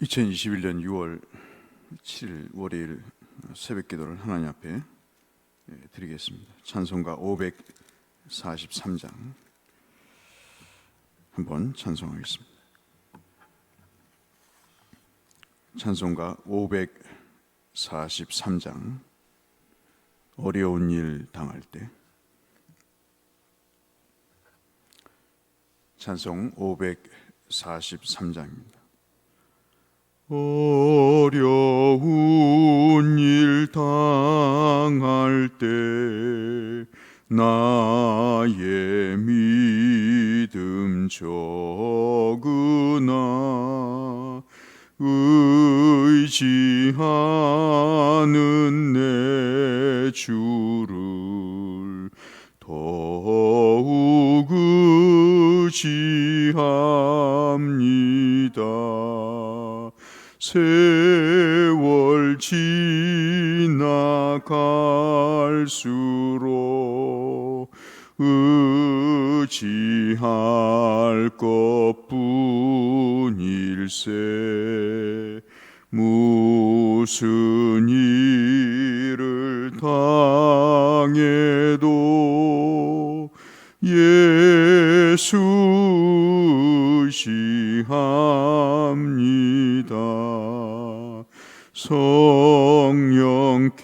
2021년 6월 7일 월요일 새벽 기도를 하나님 앞에 예, 드리겠습니다. 찬송가 543장 한번 찬송하겠습니다. 찬송가 543장 어려운 일 당할 때 찬송 543장입니다. 어려운 일 당할 때 나의 믿음 적으나 의지하는 내 주 세월 지나갈수록 의지할 것뿐일세 무슨 일을 당해도 예수 시합니다. 성령께서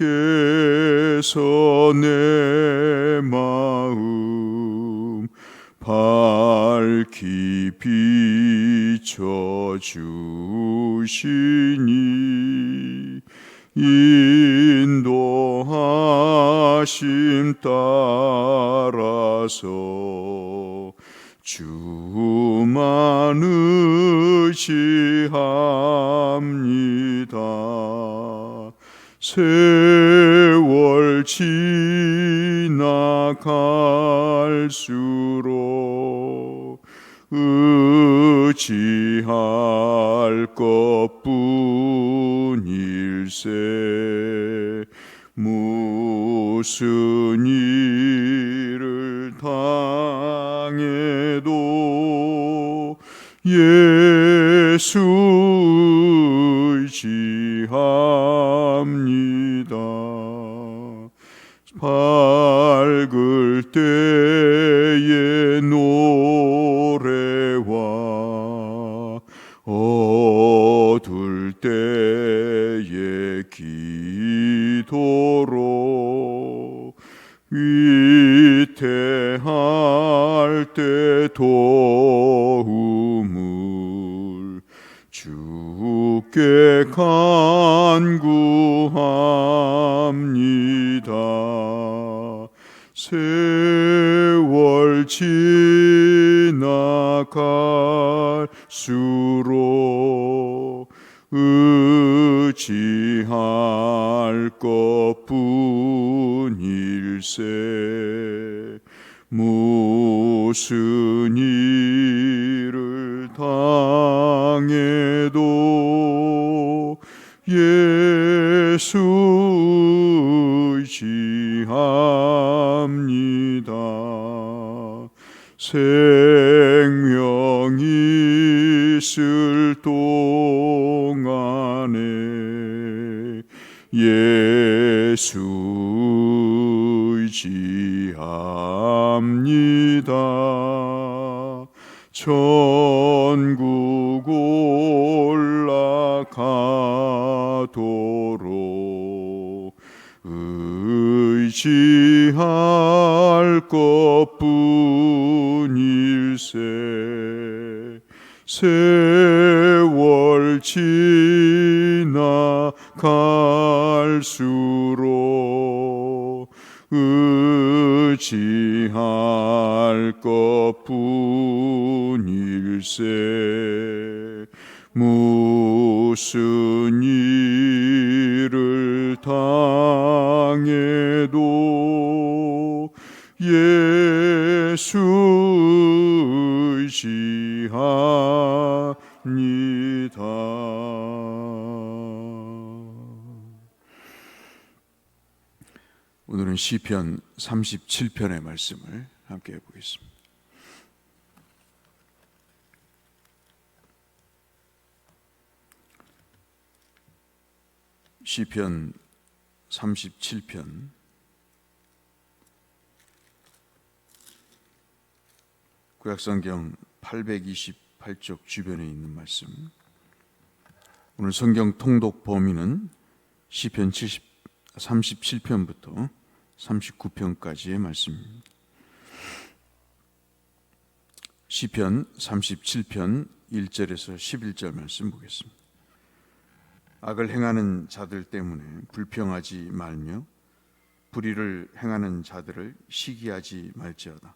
내 마음 밝히 비춰 주시니 인도하심 따라서 주만 의지합니다. 세월 지나갈수록 의지할 것뿐일세 무슨 일 예수 간구합니다. 세월 지나갈수록 의지할 것뿐일세 무슨 일을 당해도 예 수 의지합니다. 생명 있을 동안에 예수 의지할 것뿐일세. 세월 지나갈수록 의지할 것뿐일세. 무슨 당해도 예수 의지합니다. 오늘은 시편 37편의 말씀을 함께 해보겠습니다. 시편 37편 구약성경 828쪽 주변에 있는 말씀. 오늘 성경 통독 범위는 시편 70, 37편부터 39편까지의 말씀입니다. 시편 37편 1절에서 11절 말씀 보겠습니다. 악을 행하는 자들 때문에 불평하지 말며 불의를 행하는 자들을 시기하지 말지어다.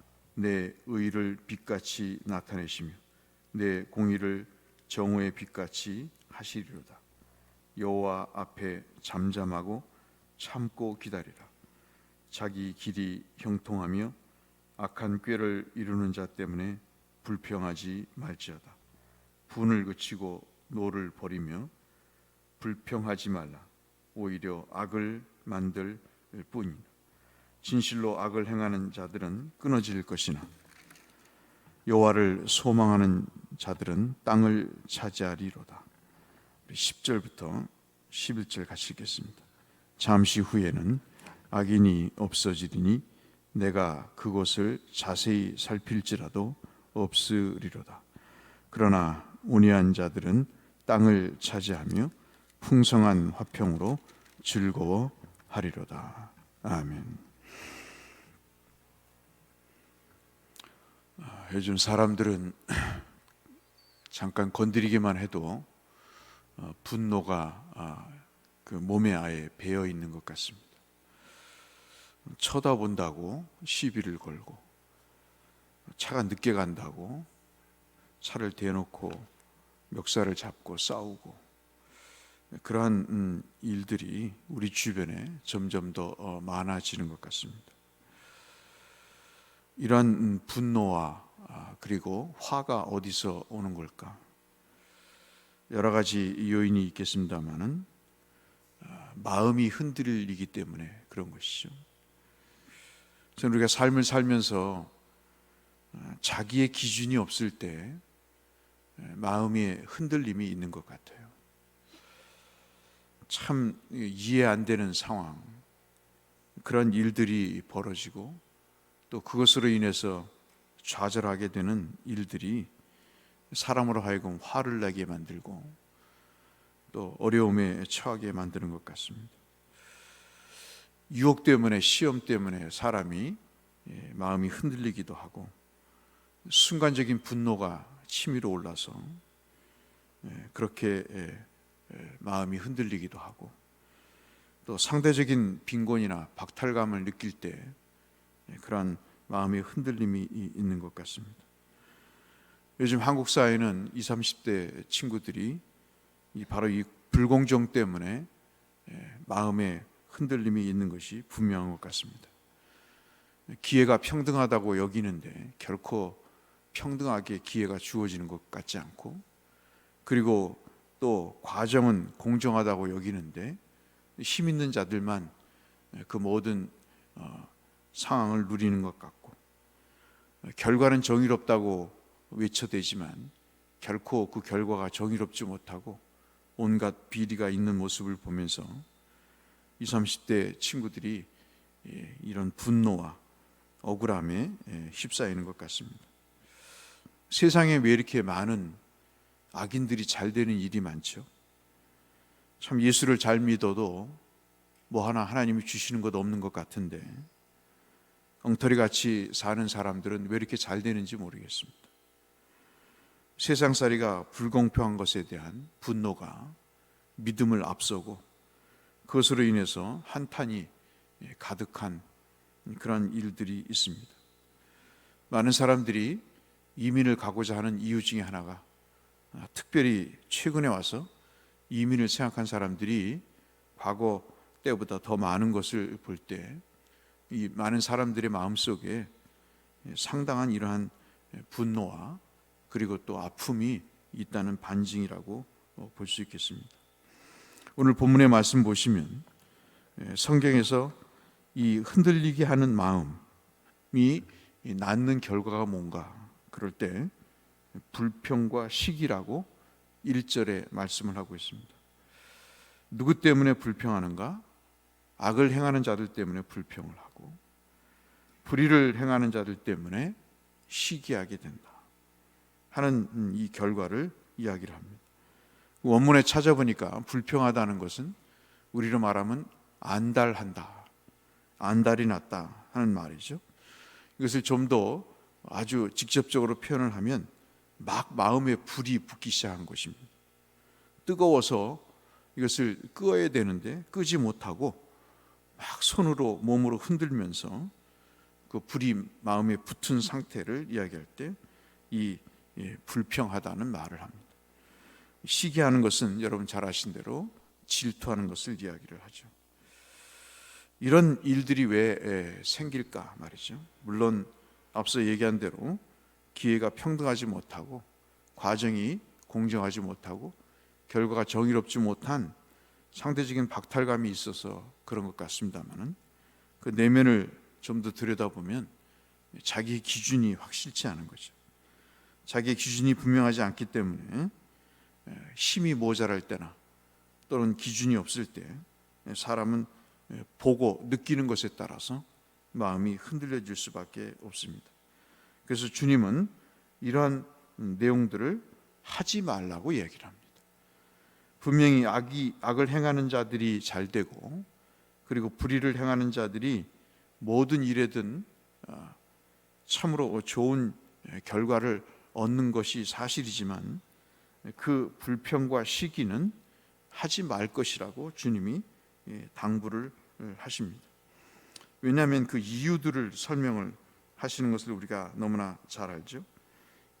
내 의를 빛같이 나타내시며 내 공의를 정오의 빛같이 하시리로다. 여호와 앞에 잠잠하고 참고 기다리라. 자기 길이 형통하며 악한 꾀를 이루는 자 때문에 불평하지 말지어다. 분을 그치고 노를 버리며 불평하지 말라. 오히려 악을 만들 뿐이다. 진실로 악을 행하는 자들은 끊어질 것이나 여호와를 소망하는 자들은 땅을 차지하리로다. 10절부터 11절 같이 읽겠습니다. 잠시 후에는 악인이 없어지리니 내가 그곳을 자세히 살필지라도 없으리로다. 그러나 온유한 자들은 땅을 차지하며 풍성한 화평으로 즐거워하리로다. 아멘. 요즘 사람들은 잠깐 건드리기만 해도 어, 분노가 아, 그 몸에 아예 배어 있는 것 같습니다. 쳐다본다고 시비를 걸고 차가 늦게 간다고 차를 대놓고 멱살을 잡고 싸우고 그러한 음, 일들이 우리 주변에 점점 더 어, 많아지는 것 같습니다. 이러한 음, 분노와 아, 그리고 화가 어디서 오는 걸까? 여러 가지 요인이 있겠습니다만은 아, 마음이 흔들리기 때문에 그런 것이죠. 저는 우리가 삶을 살면서 아, 자기의 기준이 없을 때 마음의 흔들림이 있는 것 같아요. 참 이해 안 되는 상황, 그런 일들이 벌어지고 또 그것으로 인해서 좌절하게 되는 일들이 사람으로 하여금 화를 내게 만들고 또 어려움에 처하게 만드는 것 같습니다. 유혹 때문에 시험 때문에 사람이 예, 마음이 흔들리기도 하고 순간적인 분노가 치밀어 올라서 예, 그렇게 예, 마음이 흔들리기도 하고 또 상대적인 빈곤이나 박탈감을 느낄 때 그러한 마음의 흔들림이 있는 것 같습니다. 요즘 한국 사회는 20, 30대 친구들이 바로 이 불공정 때문에 마음에 흔들림이 있는 것이 분명한 것 같습니다. 기회가 평등하다고 여기는데 결코 평등하게 기회가 주어지는 것 같지 않고 그리고 또 과정은 공정하다고 여기는데 힘 있는 자들만 그 모든 어, 상황을 누리는 것 같고 결과는 정의롭다고 외쳐대지만 결코 그 결과가 정의롭지 못하고 온갖 비리가 있는 모습을 보면서 20, 30대 친구들이 예, 이런 분노와 억울함에 예, 휩싸이는 것 같습니다. 세상에 왜 이렇게 많은 악인들이 잘 되는 일이 많죠. 참 예수를 잘 믿어도 뭐 하나 하나님이 주시는 것 없는 것 같은데 엉터리 같이 사는 사람들은 왜 이렇게 잘 되는지 모르겠습니다. 세상살이가 불공평한 것에 대한 분노가 믿음을 앞서고 그것으로 인해서 한탄이 가득한 그런 일들이 있습니다. 많은 사람들이 이민을 가고자 하는 이유 중에 하나가 아, 특별히 최근에 와서 이민을 생각한 사람들이 과거 때보다 더 많은 것을 볼때 이 많은 사람들의 마음 속에 상당한 이러한 분노와 그리고 또 아픔이 있다는 반증이라고 볼 수 있겠습니다. 오늘 본문의 말씀 보시면 예, 성경에서 이 흔들리게 하는 마음이 낳는 결과가 뭔가 그럴 때 불평과 시기라고 1절에 말씀을 하고 있습니다. 누구 때문에 불평하는가? 악을 행하는 자들 때문에 불평을 하고 불의를 행하는 자들 때문에 시기하게 된다 하는 음, 이 결과를 이야기를 합니다. 원문에 찾아보니까 불평하다는 것은 우리로 말하면 안달한다, 안달이 났다 하는 말이죠. 이것을 좀 더 아주 직접적으로 표현을 하면 막 마음에 불이 붙기 시작한 것입니다. 뜨거워서 이것을 끄어야 되는데 끄지 못하고 막 손으로 몸으로 흔들면서 그 불이 마음에 붙은 상태를 이야기할 때이 예, 불평하다는 말을 합니다. 시기하는 것은 여러분 잘 아신 대로 질투하는 것을 이야기를 하죠. 이런 일들이 왜 에, 생길까 말이죠. 물론 앞서 얘기한 대로 기회가 평등하지 못하고 과정이 공정하지 못하고 결과가 정의롭지 못한 상대적인 박탈감이 있어서 그런 것 같습니다만은 그 내면을 좀 더 들여다보면 자기 기준이 확실치 않은 거죠. 자기 기준이 분명하지 않기 때문에 힘이 모자랄 때나 또는 기준이 없을 때 사람은 보고 느끼는 것에 따라서 마음이 흔들려질 수밖에 없습니다. 그래서 주님은 이러한 내용들을 하지 말라고 얘기를 합니다. 분명히 악이 악을 행하는 자들이 잘 되고 그리고 불의를 행하는 자들이 모든 일에든 어, 참으로 좋은 결과를 얻는 것이 사실이지만 그 불평과 시기는 하지 말 것이라고 주님이 예, 당부를 하십니다. 왜냐하면 그 이유들을 설명을 하시는 것을 우리가 너무나 잘 알죠.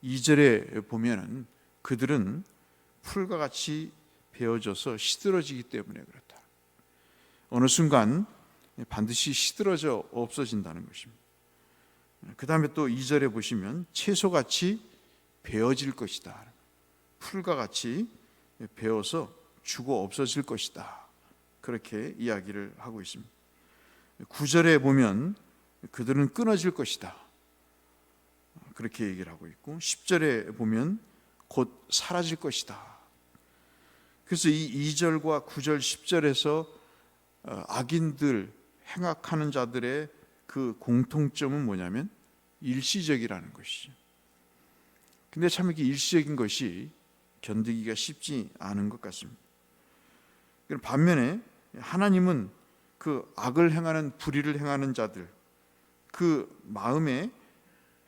2절에 보면은 그들은 풀과 같이 베어져서 시들어지기 때문에 그렇다. 어느 순간 반드시 시들어져 없어진다는 것입니다. 그 다음에 또 2절에 보시면 채소같이 베어질 것이다. 풀과 같이 베어서 죽어 없어질 것이다. 그렇게 이야기를 하고 있습니다. 9절에 보면 그들은 끊어질 것이다. 그렇게 얘기를 하고 있고 10절에 보면 곧 사라질 것이다. 그래서 이 2절과 9절 10절에서 어, 악인들 행악하는 자들의 그 공통점은 뭐냐면 일시적이라는 것이죠. 근데 참 이렇게 일시적인 것이 견디기가 쉽지 않은 것 같습니다. 반면에 하나님은 그 악을 행하는 불의를 행하는 자들 그 마음의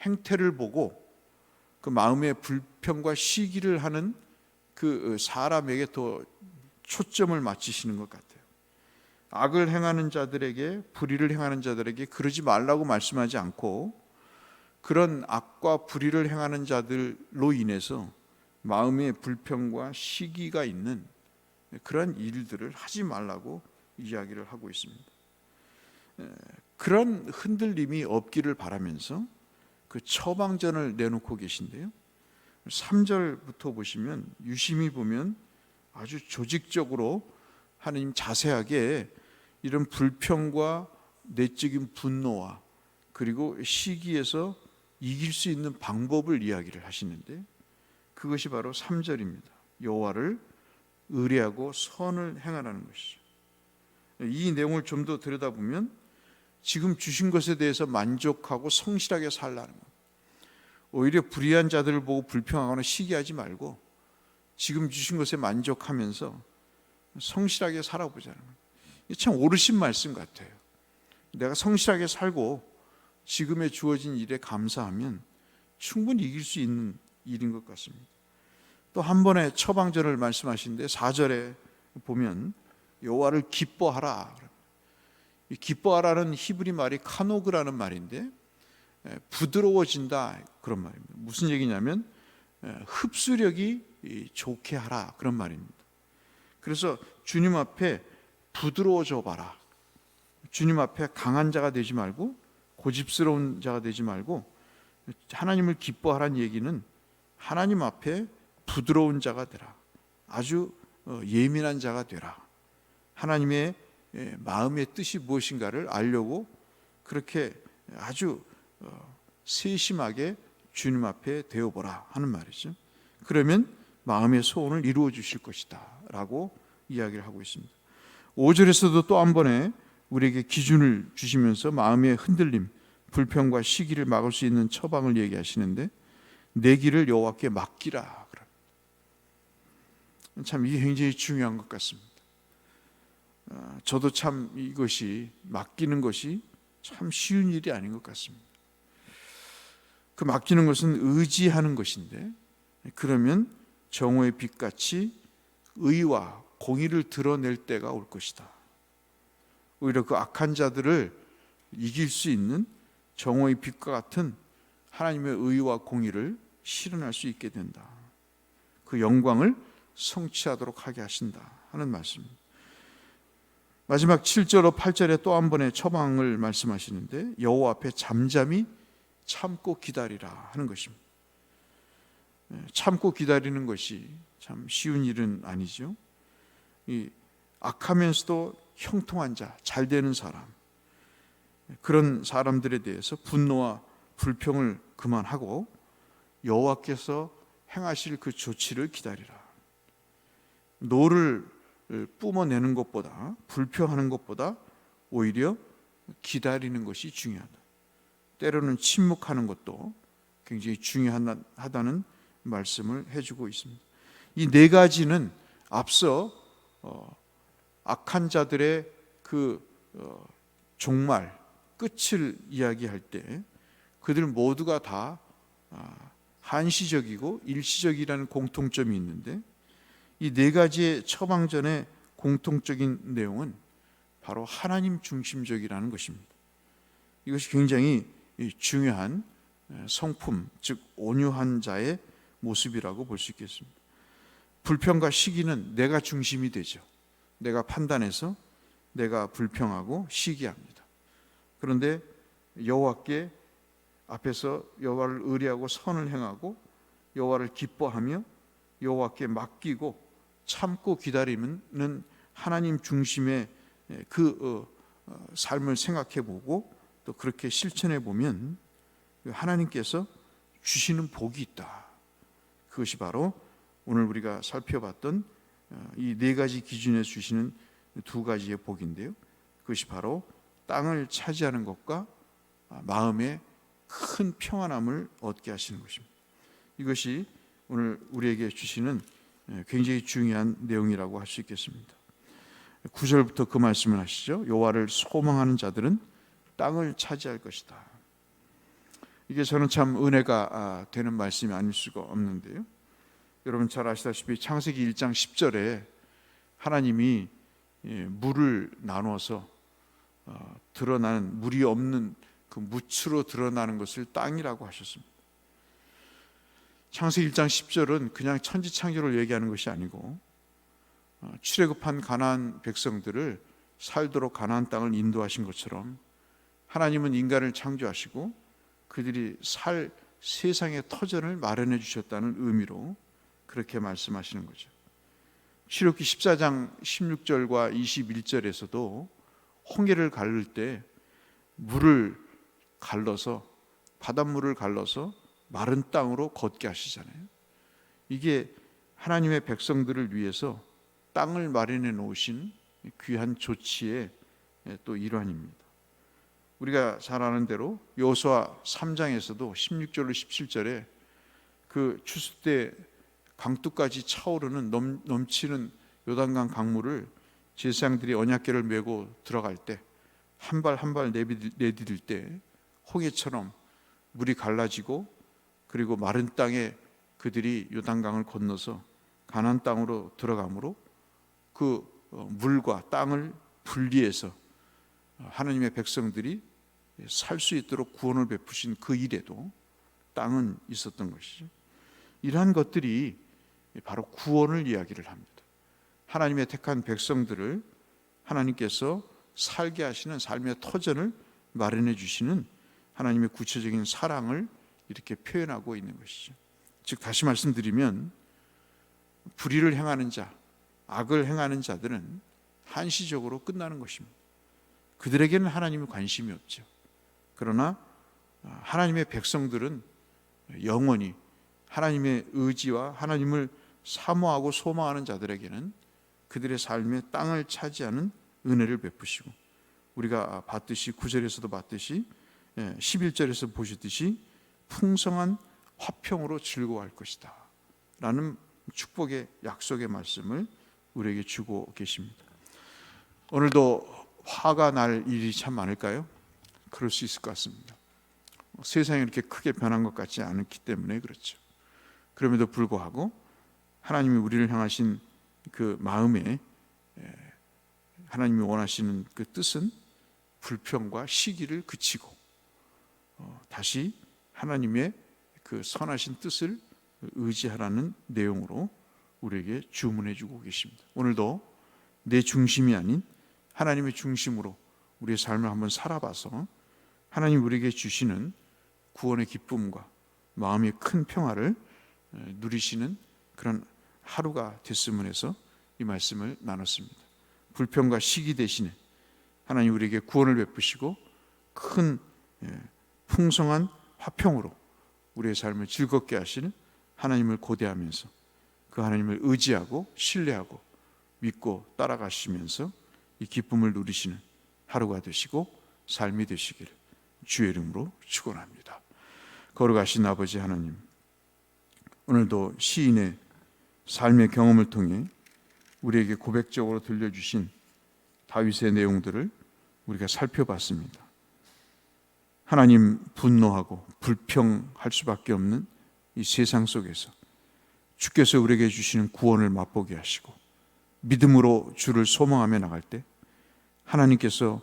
행태를 보고 그 마음의 불평과 시기를 하는 그 사람에게 더 초점을 맞추시는 것 같아요. 악을 행하는 자들에게 불의를 행하는 자들에게 그러지 말라고 말씀하지 않고 그런 악과 불의를 행하는 자들로 인해서 마음의 불평과 시기가 있는 그런 일들을 하지 말라고 이야기를 하고 있습니다. 그런 흔들림이 없기를 바라면서 그 처방전을 내놓고 계신데요. 3절부터 보시면 유심히 보면 아주 조직적으로 하나님 자세하게 이런 불평과 내적인 분노와 그리고 시기에서 이길 수 있는 방법을 이야기를 하시는데 그것이 바로 3절입니다. 여호와를 의뢰하고 선을 행하라는 것이죠. 이 내용을 좀 더 들여다보면 지금 주신 것에 대해서 만족하고 성실하게 살라는 것. 오히려 불의한 자들을 보고 불평하거나 시기하지 말고 지금 주신 것에 만족하면서 성실하게 살아보자는 거예요. 참 옳으신 말씀 같아요. 내가 성실하게 살고 지금에 주어진 일에 감사하면 충분히 이길 수 있는 일인 것 같습니다. 또 한 번의 처방전을 말씀하시는데 4절에 보면 여호와를 기뻐하라. 기뻐하라는 히브리 말이 카노그라는 말인데 부드러워진다 그런 말입니다. 무슨 얘기냐면 흡수력이 좋게 하라 그런 말입니다. 그래서 주님 앞에 부드러워져 봐라. 주님 앞에 강한 자가 되지 말고 고집스러운 자가 되지 말고 하나님을 기뻐하라는 얘기는 하나님 앞에 부드러운 자가 되라. 아주 어, 예민한 자가 되라. 하나님의 예, 마음의 뜻이 무엇인가를 알려고 그렇게 아주 어, 세심하게 주님 앞에 되어보라 하는 말이죠. 그러면 마음의 소원을 이루어 주실 것이다 라고 이야기를 하고 있습니다. 5절에서도 또 한 번에 우리에게 기준을 주시면서 마음의 흔들림, 불평과 시기를 막을 수 있는 처방을 얘기하시는데 내 길을 여호와께 맡기라. 참 이게 굉장히 중요한 것 같습니다. 아, 저도 참 이것이 맡기는 것이 참 쉬운 일이 아닌 것 같습니다. 그 맡기는 것은 의지하는 것인데 그러면 정오의 빛같이 의와 공의를 드러낼 때가 올 것이다. 오히려 그 악한 자들을 이길 수 있는 정오의 빛과 같은 하나님의 의와 공의를 실현할 수 있게 된다. 그 영광을 성취하도록 하게 하신다 하는 말씀입니다. 마지막 7절로 8절에 또 한 번의 처방을 말씀하시는데 여호와 앞에 잠잠히 참고 기다리라 하는 것입니다. 예, 참고 기다리는 것이 참 쉬운 일은 아니죠. 이 악하면서도 형통한 자, 잘 되는 사람 그런 사람들에 대해서 분노와 불평을 그만하고 여호와께서 행하실 그 조치를 기다리라. 노를 뿜어내는 것보다 불평하는 것보다 오히려 기다리는 것이 중요하다. 때로는 침묵하는 것도 굉장히 중요하다는 말씀을 해주고 있습니다. 이 네 가지는 앞서 어, 악한 자들의 그 어, 종말 끝을 이야기할 때 그들 모두가 다 아, 한시적이고 일시적이라는 공통점이 있는데 이 네 가지의 처방전의 공통적인 내용은 바로 하나님 중심적이라는 것입니다. 이것이 굉장히 중요한 성품, 즉 온유한 자의 모습이라고 볼 수 있겠습니다. 불평과 시기는 내가 중심이 되죠. 내가 판단해서 내가 불평하고 시기합니다. 그런데 여호와께 앞에서 여호와를 의뢰하고 선을 행하고 여호와를 기뻐하며 여호와께 맡기고 참고 기다리는 하나님 중심의 그 어, 어, 삶을 생각해 보고 또 그렇게 실천해 보면 하나님께서 주시는 복이 있다. 그것이 바로 오늘 우리가 살펴봤던 어, 이네 가지 기준에 주시는 두 가지의 복인데요. 그것이 바로 땅을 차지하는 것과 마음의 큰 평안함을 얻게 하시는 것입니다. 이것이 오늘 우리에게 주시는 예, 굉장히 중요한 내용이라고 할 수 있겠습니다. 9절부터 그 말씀을 하시죠. 여호와를 소망하는 자들은 땅을 차지할 것이다. 이게 저는 참 은혜가 아, 되는 말씀이 아닐 수가 없는데요. 여러분 잘 아시다시피 창세기 1장 10절에 하나님이 예, 물을 나눠서 어, 드러나는 물이 없는 그 무추로 드러나는 것을 땅이라고 하셨습니다. 창세기 1장 10절은 그냥 천지창조를 얘기하는 것이 아니고 어, 출애굽한 가나안 백성들을 살도록 가나안 땅을 인도하신 것처럼 하나님은 인간을 창조하시고 그들이 살 세상의 터전을 마련해 주셨다는 의미로 그렇게 말씀하시는 거죠. 출애굽기 14장 16절과 21절에서도 홍해를 가를 때 물을 갈라서 바닷물을 갈라서 마른 땅으로 걷게 하시잖아요. 이게 하나님의 백성들을 위해서 땅을 마련해 놓으신 귀한 조치의 또 일환입니다. 우리가 잘 아는 대로 여호수아 3장에서도 16절로 17절에 그 추수 때 강둑까지 차오르는 넘, 넘치는 요단강 강물을 제사장들이 언약궤를 메고 들어갈 때 한 발 한 발 내디딜 때 홍해처럼 물이 갈라지고 그리고 마른 땅에 그들이 요단강을 건너서 가난 땅으로 들어가므로 그 어, 물과 땅을 분리해서 하나님의 백성들이 살 수 있도록 구원을 베푸신 그 일에도 땅은 있었던 것이죠. 이러한 것들이 바로 구원을 이야기를 합니다. 하나님의 택한 백성들을 하나님께서 살게 하시는 삶의 터전을 마련해 주시는 하나님의 구체적인 사랑을 이렇게 표현하고 있는 것이죠. 즉 다시 말씀드리면 불의를 행하는 자, 악을 행하는 자들은 한시적으로 끝나는 것입니다. 그들에게는 하나님의 관심이 없죠. 그러나 하나님의 백성들은 영원히 하나님의 의지와 하나님을 사모하고 소망하는 자들에게는 그들의 삶의 땅을 차지하는 은혜를 베푸시고 우리가 봤듯이 9절에서도 봤듯이 11절에서 보셨듯이 풍성한 화평으로 즐거워할 것이다. 라는 축복의 약속의 말씀을 우리에게 주고 계십니다. 오늘도 화가 날 일이 참 많을까요? 그럴 수 있을 것 같습니다. 세상이 이렇게 크게 변한 것 같지 않기 때문에 그렇죠. 그럼에도 불구하고 하나님이 우리를 향하신 그 마음에 하나님이 원하시는 그 뜻은 불평과 시기를 그치고 어, 다시 하나님의 그 선하신 뜻을 의지하라는 내용으로 우리에게 주문해 주고 계십니다. 오늘도 내 중심이 아닌 하나님의 중심으로 우리의 삶을 한번 살아봐서 하나님 우리에게 주시는 구원의 기쁨과 마음의 큰 평화를 누리시는 그런 하루가 됐으면 해서 이 말씀을 나눴습니다. 불평과 시기 대신에 하나님 우리에게 구원을 베푸시고 큰 풍성한 화평으로 우리의 삶을 즐겁게 하시는 하나님을 고대하면서 그 하나님을 의지하고 신뢰하고 믿고 따라가시면서 이 기쁨을 누리시는 하루가 되시고 삶이 되시기를 주의 이름으로 축원합니다. 걸어가신 아버지 하나님 오늘도 시인의 삶의 경험을 통해 우리에게 고백적으로 들려주신 다윗의 내용들을 우리가 살펴봤습니다. 하나님 분노하고 불평할 수밖에 없는 이 세상 속에서 주께서 우리에게 주시는 구원을 맛보게 하시고 믿음으로 주를 소망하며 나갈 때 하나님께서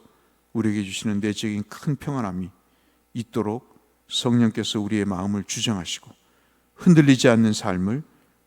우리에게 주시는 내적인 큰 평안함이 있도록 성령께서 우리의 마음을 주정하시고 흔들리지 않는 삶을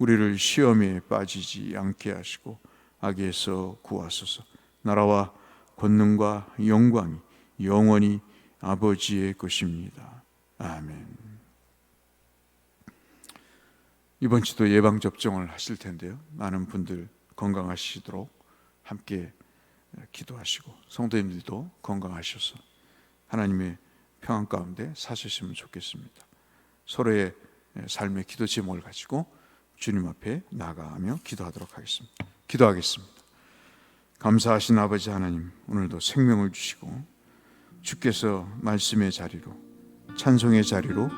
우리를 시험에 빠지지 않게 하시고 악에서 구하소서. 나라와 권능과 영광이 영원히 아버지의 것입니다. 아멘. 이번 주도 예방 접종을 하실 텐데요. 많은 분들 건강하시도록 함께 기도하시고 성도님들도 건강하셔서 하나님의 평안 가운데 사셨으면 좋겠습니다. 서로의 삶의 기도 제목을 가지고 주님 앞에 나가며 기도하도록 하겠습니다. 기도하겠습니다. 감사하신 아버지 하나님, 오늘도 생명을 주시고 주께서 말씀의 자리로 찬송의 자리로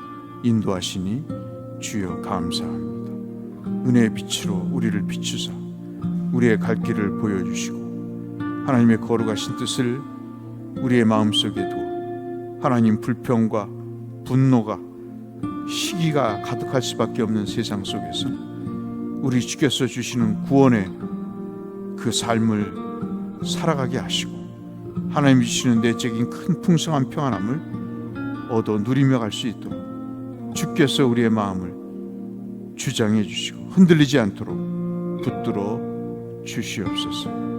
인도하시니 주여 감사합니다. 은혜의 빛으로 우리를 비추사 우리의 갈 길을 보여주시고 하나님의 거룩하신 뜻을 우리의 마음속에 두어 하나님 불평과 분노가 시기가 가득할 수밖에 없는 세상 속에서 우리 주께서 주시는 구원의 그 삶을 살아가게 하시고 하나님 주시는 내적인 큰 풍성한 평안함을 얻어 누리며 갈 수 있도록 주께서 우리의 마음을 주장해 주시고 흔들리지 않도록 붙들어 주시옵소서.